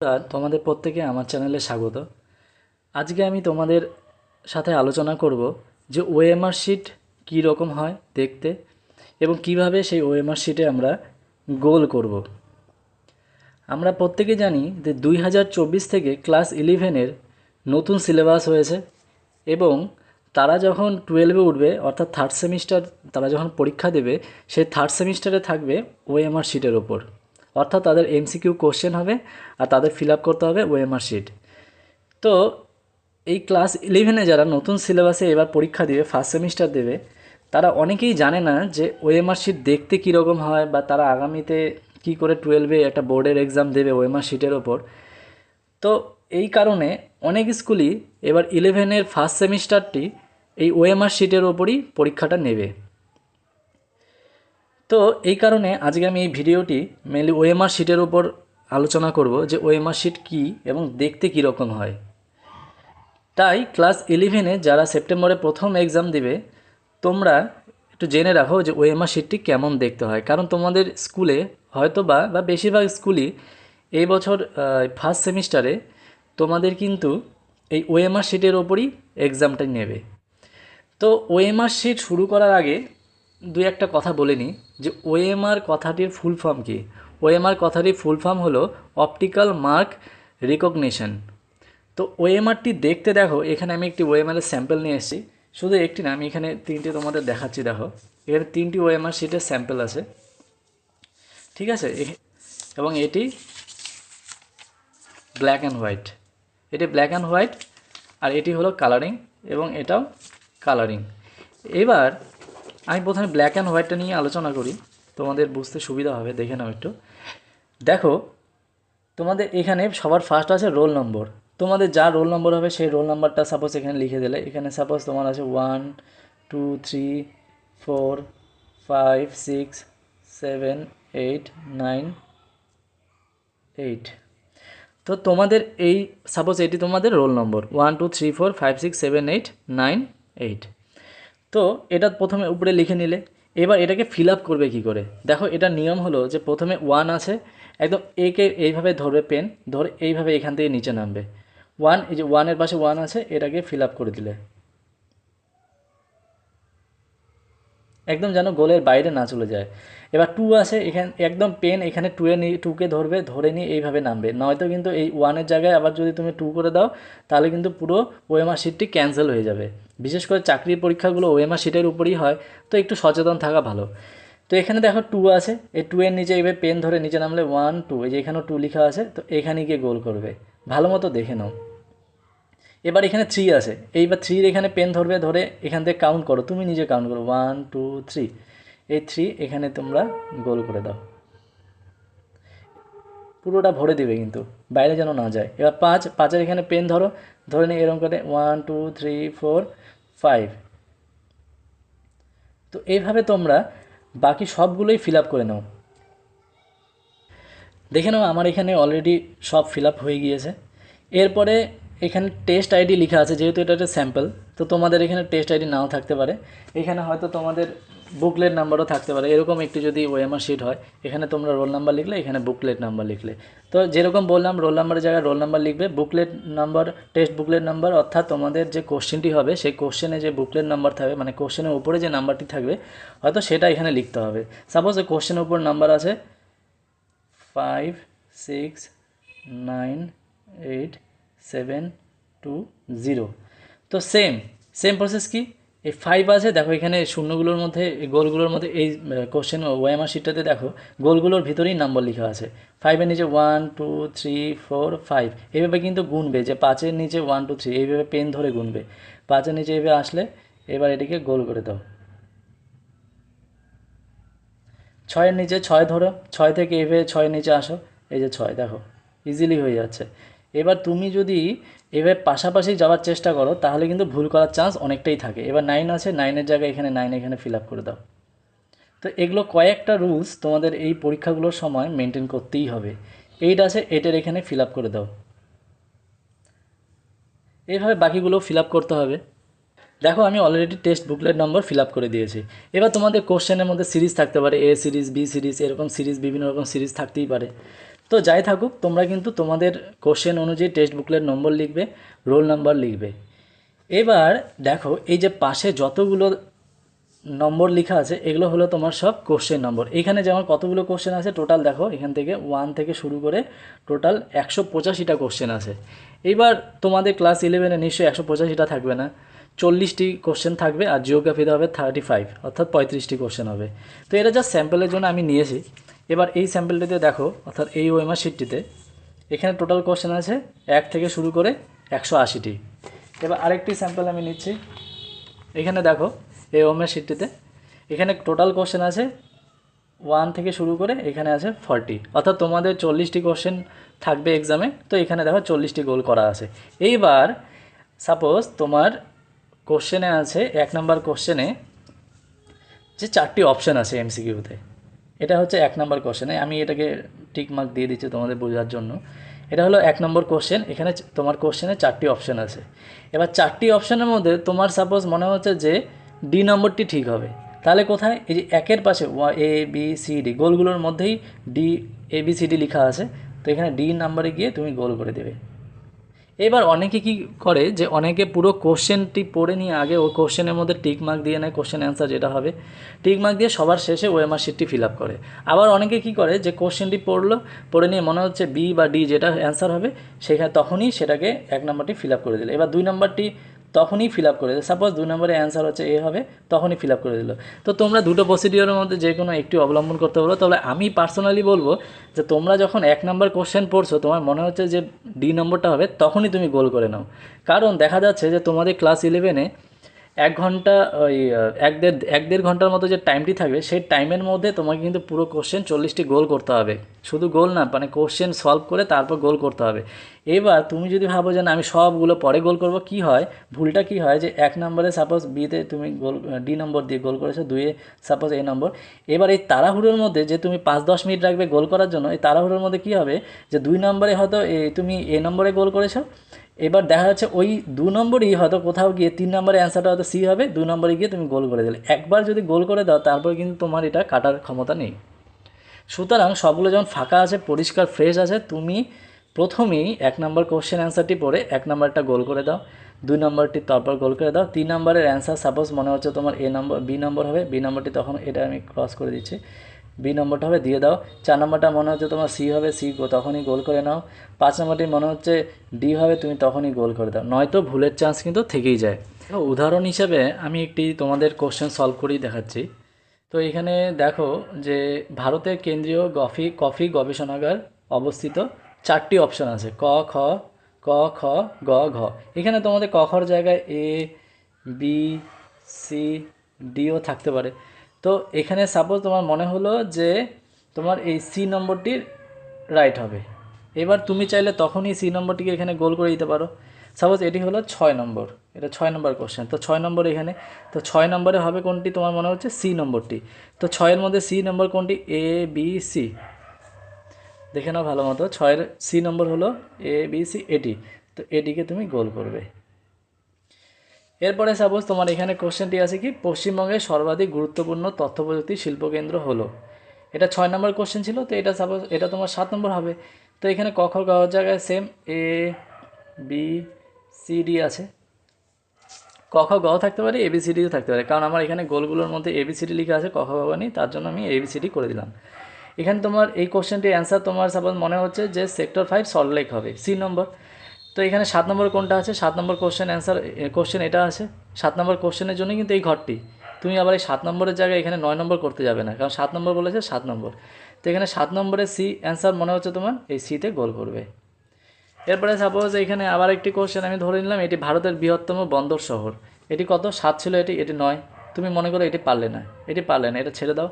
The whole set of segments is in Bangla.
নমস্কার তোমাদের প্রত্যেকে আমার চ্যানেলে স্বাগত। আজকে আমি তোমাদের সাথে আলোচনা করব যে ওএমআর শিট কী রকম হয় দেখতে এবং কীভাবে সেই ওএমআর শিটে আমরা গোল করব। আমরা প্রত্যেকে জানি যে দুই হাজার চব্বিশ থেকে ক্লাস ইলেভেনের নতুন সিলেবাস হয়েছে এবং তারা যখন টুয়েলভে উঠবে, অর্থাৎ থার্ড সেমিস্টার তারা যখন পরীক্ষা দেবে, সেই থার্ড সেমিস্টারে থাকবে ওএমআর শিটের ওপর। অর্থাৎ তাদের এমসিকিউ কোশ্চেন হবে আর তাদের ফিল আপ করতে হবে ওএমআর শিট তো এই ক্লাস ইলেভেনে যারা নতুন সিলেবাসে এবার পরীক্ষা দেবে ফার্স্ট সেমিস্টার দেবে, তারা অনেকেই জানে না যে ওএমআর শিট দেখতে কীরকম হয় বা তারা আগামীতে কী করে টুয়েলভে একটা বোর্ডের এক্সাম দেবে ওএমআর শিটের ওপর। তো এই কারণে অনেক স্কুলই এবার ইলেভেনের ফার্স্ট সেমিস্টারটি এই ওএমআর শিটের ওপরই পরীক্ষাটা নেবে। তো এই কারণে আজকে আমি এই ভিডিওটি মেনলি ওএমআর শিটের উপর আলোচনা করব যে ওএমআর শিট কী এবং দেখতে কী রকম হয়। তাই ক্লাস ইলেভেনে যারা সেপ্টেম্বরে প্রথম এক্সাম দিবে, তোমরা একটু জেনে রাখো যে ওএমআর শিটটি কেমন দেখতে হয়। কারণ তোমাদের স্কুলে হয়তো বা বা বেশিরভাগ স্কুলই এই বছর ফার্স্ট সেমিস্টারে তোমাদের কিন্তু এই ওএমআর শিটের ওপরই এক্সামটা নেবে। তো ওএমআর শিট শুরু করার আগে দুই একটা কথা বলে নিই। যে ওএমআর কথাটির ফুল ফর্ম কী? ওএমআর কথাটির ফুল ফর্ম হলো অপটিক্যাল মার্ক রিকগনিশন তো ওএমআরটি দেখতে দেখো, এখানে আমি একটি ওএমআরের স্যাম্পল নিয়ে এসেছি। শুধু একটি না, আমি এখানে তিনটে তোমাদের দেখাচ্ছি, দেখো। এখানে তিনটি ওএমআর শিটের স্যাম্পল আছে। ঠিক আছে? এবং এটি ব্ল্যাক অ্যান্ড হোয়াইট এটি ব্ল্যাক অ্যান্ড হোয়াইট আর এটি হলো কালারিং এবং এটাও কালারিং এবার আমি প্রথমে ব্ল্যাক অ্যান্ড হোয়াইটটা নিয়ে আলোচনা করি। তোমাদের বুঝতে সুবিধা হবে, দেখে নাও একটু। দেখো, তোমাদের এখানে সবার ফার্স্ট আছে রোল নম্বর তোমাদের যা রোল নম্বর হবে সেই রোল নাম্বারটা সাপোজ এখানে লিখে দিলে। এখানে সাপোজ তোমার আছে one two three four five six seven eight nine eight তো তোমাদের এই সাপোজ এটি তোমাদের roll number one two three four five six seven eight nine eight তো এটা প্রথমে উপরে লিখে নিলে। এবার এটাকে ফিল আপ করবে কি করে? দেখো, এটা নিয়ম হলো যে প্রথমে ওয়ান আছে, একদম একে এইভাবে ধরবে পেন ধরে এইভাবে এখান থেকে নিচে নামবে। ওয়ান এই যে ওয়ানের পাশে ওয়ান আছে, এটাকে ফিল আপ করে দিলে। একদম যেন গোলের বাইরে না চলে যায়। এবার টু আছে এখানে একদম পেন এখানে টুয়ে নিয়ে টুকে ধরবে, ধরে নিয়ে এইভাবে নামবে। নয়তো কিন্তু এই ওয়ানের জায়গায় আবার যদি তুমি টু করে দাও, তাহলে কিন্তু পুরো ওএমআর শিটটি ক্যান্সেল হয়ে যাবে। বিশেষ করে চাকরির পরীক্ষাগুলো ওএমআর শিটের উপরই হয়, তো একটু সচেতন থাকা ভালো। তো এখানে দেখো টু আছে এই টু এর নিচে এবার পেন ধরে নিচে নামলে ওয়ান টু এই যে এখানেও টু লেখা আছে, তো এখানে গিয়ে গোল করবে। ভালো মতো দেখে নাও। এবার এখানে থ্রি আছে। এইবার থ্রির এখানে পেন ধরবে, ধরে এখান থেকে কাউন্ট করো। তুমি নিজে কাউন্ট করো। ওয়ান টু থ্রি এই থ্রি এখানে তোমরা গোল করে দাও। পুরোটা ভরে দিবে কিন্তু। বাইরে যেন না যায়। এবার পাঁচ, পাঁচের এখানে পেন ধরো। ধরে নিয়ে এরকম করে one two three four five তো এইভাবে তোমরা বাকি সবগুলোই ফিল আপ করে নাও। দেখে নাও, আমার এখানে অলরেডি সব ফিল আপ হয়ে গিয়েছে। এরপরে এখানে টেস্ট আইডি লেখা আছে, যেহেতু এটা একটা স্যাম্পল তো তোমাদের এখানে টেস্ট আইডি নাও থাকতে পারে। এখানে হয়তো তোমাদের বুকলেট নাম্বারও থাকতে পারে। এরকম একটি যদি ওএমআর শিট হয়, এখানে তোমরা রোল নাম্বার লিখলে, এখানে বুকলেট নাম্বার লিখলে। তো যেরকম বললাম রোল নাম্বারের জায়গায় রোল নাম্বার লিখবে booklet number test booklet number অর্থাৎ তোমাদের যে কোশ্চেনটি হবে, সেই কোশ্চেনে যে বুকলেট নাম্বার থাকবে মানে কোশ্চেনের উপরে যে নাম্বারটি থাকবে, হয়তো সেটা এখানে লিখতে হবে। সাপোজ কোশ্চেনের উপর নাম্বার আছে five six nine eight seven two zero তো সেম সেম প্রসেস কি? এই ফাইভ আছে, দেখো এখানে শূন্যগুলোর মধ্যে গোলগুলোর মধ্যে, এই কোশ্চেন ওয়াইমার শিটটাতে দেখো, গোলগুলোর ভিতরেই নাম্বার লেখা আছে। ফাইভের নিচে one two three four five এইভাবে কিন্তু গুনবে, যে পাঁচের নিচে ওয়ান টু থ্রি এইভাবে পেন ধরে গুনবে। পাঁচের নিচে এইভাবে আসলে, এবার এটিকে গোল করে দাও। ছয়ের নিচে ছয় ধরো, ছয় থেকে এভাবে ছয়ের নিচে আসো, এই যে ছয়, দেখো ইজিলি হয়ে যাচ্ছে। এবার তুমি যদি এবার পাশাপাশি যাওয়ার চেষ্টা করো, তাহলে কিন্তু ভুল করার চান্স অনেকটাই থাকে। এবার নাইন আছে নাইনের জায়গায় এখানে নাইন এখানে ফিল করে দাও। তো এগুলো কয়েকটা রুলস তোমাদের এই পরীক্ষাগুলোর সময় মেনটেন করতেই হবে। এইট আছে এটার এখানে ফিল করে দাও। এইভাবে বাকিগুলো ফিল করতে হবে। দেখো, আমি already text booklet number fill করে দিয়েছি। এবার তোমাদের কোশ্চেনের মধ্যে সিরিজ থাকতে পারে এ সিরিজ বি সিরিজ এরকম সিরিজ বিভিন্ন রকম সিরিজ থাকতেই পারে। তো যাই থাকুক, তোমরা কিন্তু তোমাদের কোশ্চেন অনুযায়ী টেক্সট বুকলের নম্বর লিখবে রোল নাম্বার লিখবে। এবার দেখো, এই যে পাশে যতগুলো নম্বর লেখা আছে, এগুলো হলো তোমার সব কোশ্চেন নম্বর এখানে যেমন কতগুলো কোশ্চেন আছে টোটাল দেখো, এখান থেকে ওয়ান থেকে শুরু করে টোটাল একশো পঁচাশিটা কোশ্চেন আছে। এইবার তোমাদের ক্লাস ইলেভেনে নিশ্চয়ই একশো পঁচাশিটা থাকবে না। চল্লিশটি কোশ্চেন থাকবে আর জিওগ্রাফিতে হবে থার্টি ফাইভ অর্থাৎ পঁয়ত্রিশটি কোশ্চেন হবে। তো এটা জাস্ট স্যাম্পলের জন্য আমি নিয়েছি। এবার এই স্যাম্পলটিতে দেখো, অর্থাৎ এই ওয়েমার শিটটিতে এখানে টোটাল কোশ্চেন আছে এক থেকে শুরু করে একশো আশিটি। এবার আরেকটি স্যাম্পল আমি নিচ্ছি। এখানে দেখো, এই ওমের শিটটিতে এখানে টোটাল কোশ্চেন আছে ওয়ান থেকে শুরু করে এখানে আছে ফর্টি অর্থাৎ তোমাদের চল্লিশটি কোশ্চেন থাকবে এক্সামে তো এখানে দেখো চল্লিশটি গোল করা আছে। এইবার সাপোজ তোমার কোশ্চেনে আছে, এক নাম্বার কোশ্চেনে যে চারটি অপশান আছে এমসিকিউতে এটা হচ্ছে এক নম্বর কোশ্চেনে আমি এটাকে টিক মার্ক দিয়ে দিচ্ছি তোমাদের বোঝার জন্য। এটা হলো এক নম্বর কোশ্চেন এখানে তোমার কোশ্চেনে চারটি অপশান আছে। এবার চারটি অপশানের মধ্যে তোমার সাপোজ মনে হচ্ছে যে ডি নম্বরটি ঠিক হবে। তাহলে কোথায়? এই যে একের পাশে ওয়া এ বি সি ডি গোলগুলোর মধ্যেই D A B C D লেখা আছে। তো এখানে ডি নাম্বারে গিয়ে তুমি গোল করে দেবে। এবার অনেকে কি করে যে অনেকে পুরো কোশ্চেনটি পড়ে নিয়ে আগে ওই কোশ্চেনের মধ্যে টিক মার্ক দিয়ে নেয়, কোশ্চেন অ্যান্সার যেটা হবে। টিক মার্ক দিয়ে সবার শেষে ওএমআর শিটটি ফিল আপ করে। আবার অনেকে কি করে যে কোশ্চেনটি পড়ল, পড়ে নিয়ে মনে হচ্ছে বি বা ডি যেটা অ্যান্সার হবে, সেখানে তখনই সেটাকে এক নম্বরটি ফিল আপ করে দিল। এবার দুই নম্বরটি তখনই ফিল আপ করে দিল। সাপোজ দু নম্বরে অ্যান্সার হচ্ছে এ হবে, তখনই ফিল আপ করে দিল। তো তোমরা দুটো প্রসিডিওরের মধ্যে যে কোনো একটি অবলম্বন করতে পারো তাহলে আমি পার্সোনালি বলব যে তোমরা যখন এক নম্বর কোশ্চেন পড়ছো, তোমার মনে হচ্ছে যে ডি নম্বরটা হবে, তখনই তুমি গোল করে নাও। কারণ দেখা যাচ্ছে যে তোমাদের ক্লাস ইলেভেনে এক ঘণ্টা, ওই, এক দেড় এক দেড় ঘণ্টার মতো যে টাইমটি থাকবে, সেই টাইমের মধ্যে তোমাকে কিন্তু পুরো কোশ্চেন চল্লিশটি গোল করতে হবে। শুধু গোল না মানে কোশ্চেন সলভ করে তারপর গোল করতে হবে। এবার তুমি যদি ভাবো যে না, আমি সবগুলো পরে গোল করব, কি হয়? ভুলটা কি হয়? যে এক নম্বরে সাপোজ বিতে তুমি গোল ডি নম্বর দিয়ে গোল করেছ দুয়ে সাপোজ এ নম্বর। এবার এই তাড়াহুড়োর মধ্যে যে তুমি পাঁচ, দশ মিনিট রাখবে গোল করার জন্য, এই তাড়াহুড়োর মধ্যে কি হবে? যে দুই নম্বরে হয়তো তুমি এ নম্বরে গোল করেছ এবার দেখা যাচ্ছে ওই দু নম্বরই হয়তো কোথাও গিয়ে তিন নম্বরের অ্যান্সারটা হয়তো সি হবে, দু নম্বরে গিয়ে তুমি গোল করে দিলে। একবার যদি গোল করে দাও, তারপর কিন্তু তোমার এটা কাটার ক্ষমতা নেই। সুতরাং সবগুলো যখন ফাঁকা আছে, পরিষ্কার ফ্রেশ আছে, তুমি প্রথমেই এক নম্বর কোশ্চেন অ্যান্সারটি পড়ে এক নম্বরটা গোল করে দাও, দুই নম্বরটি তারপর গোল করে দাও। তিন নম্বরের অ্যান্সার সাপোজ মনে হচ্ছে তোমার এ নম্বর বি নম্বর হবে বি নম্বরটি তখন এটা আমি ক্রস করে দিচ্ছি। বি নম্বরটা হবে দিয়ে দাও। চার নম্বরটা মনে হচ্ছে তোমার সি হবে সি তখনই গোল করে নাও। পাঁচ নম্বরটি মনে হচ্ছে ডি হবে, তুমি তখনই গোল করে দাও। নয়তো ভুলের চান্স কিন্তু থেকেই যায়। তো উদাহরণ হিসেবে আমি একটি তোমাদের কোশ্চেন সলভ করেই দেখাচ্ছি। তো এখানে দেখো যে ভারতের কেন্দ্রীয় কফি কফি গবেষণাগার অবস্থিত চারটি অপশন আছে। ক, খ ক, খ, গ, ঘ। এখানে তোমাদের ক, খর জায়গায় এ বি সি ডিও থাকতে পারে। তো এখানে সাপোজ তোমার মনে হলো যে তোমার এই সি নম্বরটি রাইট হবে। এবার তুমি চাইলে তখনই সি নম্বরটিকে এখানে গোল করে দিতে পারো। সাপোজ এটি হলো ছয় নম্বর। এটা ছয় নম্বর কোশ্চেন তো ছয় নম্বর এখানে। তো ছয় নম্বরে হবে কোনটি? তোমার মনে হচ্ছে সি নম্বরটি। তো ছয়ের মধ্যে সি নম্বর কোনটি? এ বি সি দেখে নাও ভালো মতো। ছয়ের সি নম্বর হলো এ বি সি এটি। তো এটিকে তুমি গোল করবে। এরপরে সাপোজ তোমার এখানে কোশ্চেনটি আছে কি, পশ্চিমবঙ্গের সর্বাধিক গুরুত্বপূর্ণ তথ্য প্রযুক্তি শিল্পকেন্দ্র হলো। এটা ছয় নম্বর কোশ্চেন ছিল, তো এটা সাপোজ এটা তোমার সাত নম্বর হবে। তো এখানে ক খ গ ঘর জায়গায় same A B C D আছে। ক খ গ থাকতে পারে এবিসিডিও থাকতে পারে। কারণ আমার এখানে গোলগুলোর মধ্যে এবিসিডি লেখা আছে, ক খ গ নেই তার জন্য আমি এবিসিডি করে দিলাম। এখানে তোমার এই কোশ্চেনটির অ্যান্সার তোমার সাপোজ মনে হচ্ছে যে সেক্টর ফাইভ সল্টলেক হবে সি নম্বর তো এখানে সাত নম্বর কোনটা আছে, সাত নম্বর কোশ্চেন অ্যান্সার কোশ্চেন এটা আছে। সাত নম্বর কোশ্চেনের জন্য কিন্তু এই ঘরটি। তুমি আবার এই সাত নম্বরের জায়গায় এখানে নয় নম্বর করতে যাবে না, কারণ সাত নম্বর বলেছে সাত নম্বর। তো এখানে সাত নম্বরের সি অ্যান্সার মনে হচ্ছে তোমার, এই সিতে গোল করবে। এরপরে সাপোজ এখানে আবার একটি কোশ্চেন আমি ধরে নিলাম, এটি ভারতের বৃহত্তম বন্দর শহর। এটি কত? সাত ছিল এটি এটি নয়। তুমি মনে করো এটি পারলে না, এটি পারলে না, এটা ছেড়ে দাও।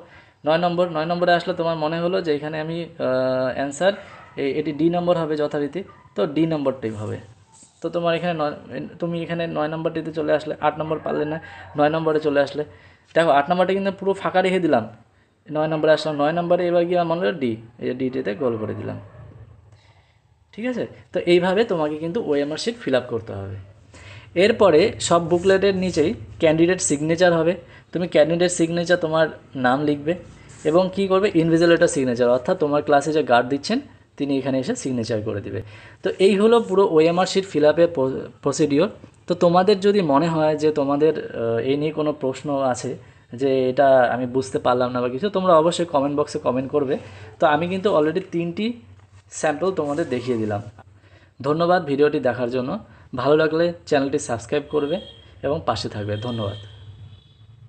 নয় নম্বর, নয় নম্বরে আসলে তোমার মনে হলো যে এখানে আমি অ্যান্সার এটি ডি নম্বর হবে যথারীতি। তো ডি নম্বরটাই হবে তো তোমার এখানে নয়, তুমি এখানে নয় নম্বরটিতে চলে আসলে, আট নম্বর পারলে না, নয় নম্বরে চলে আসলে। দেখো, আট নম্বরটা কিন্তু পুরো ফাঁকা রেখে দিলাম। নয় নম্বরে আসলাম, নয় নম্বরে এবার গিয়ে মনে হলো ডি এই ডিটিতে গোল করে দিলাম। ঠিক আছে? তো এইভাবে তোমাকে কিন্তু ওএমআর শিট ফিল আপ করতে হবে। এরপরে সব বুকলেটের নিচেই ক্যান্ডিডেট সিগনেচার হবে। তুমি ক্যান্ডিডেট সিগনেচার তোমার নাম লিখবে এবং কি করবে? ইনভিজিলেটর সিগনেচার, অর্থাৎ তোমার ক্লাসে যে গার্ড দিচ্ছেন তিনি এখানে এসে সিগনেচার করে দিবে। তো এই হলো পুরো ওএমআর শিট ফিল আপের প্রসিডিওর তো তোমাদের যদি মনে হয় যে তোমাদের এই নিয়ে কোনো প্রশ্ন আছে, যে এটা আমি বুঝতে পারলাম না বা কিছু, তোমরা অবশ্যই কমেন্ট বক্সে কমেন্ট করবে। তো আমি কিন্তু অলরেডি তিনটি স্যাম্পল তোমাদের দেখিয়ে দিলাম। ধন্যবাদ ভিডিওটি দেখার জন্য। ভালো লাগলে চ্যানেলটি সাবস্ক্রাইব করবে এবং পাশে থাকবে। ধন্যবাদ।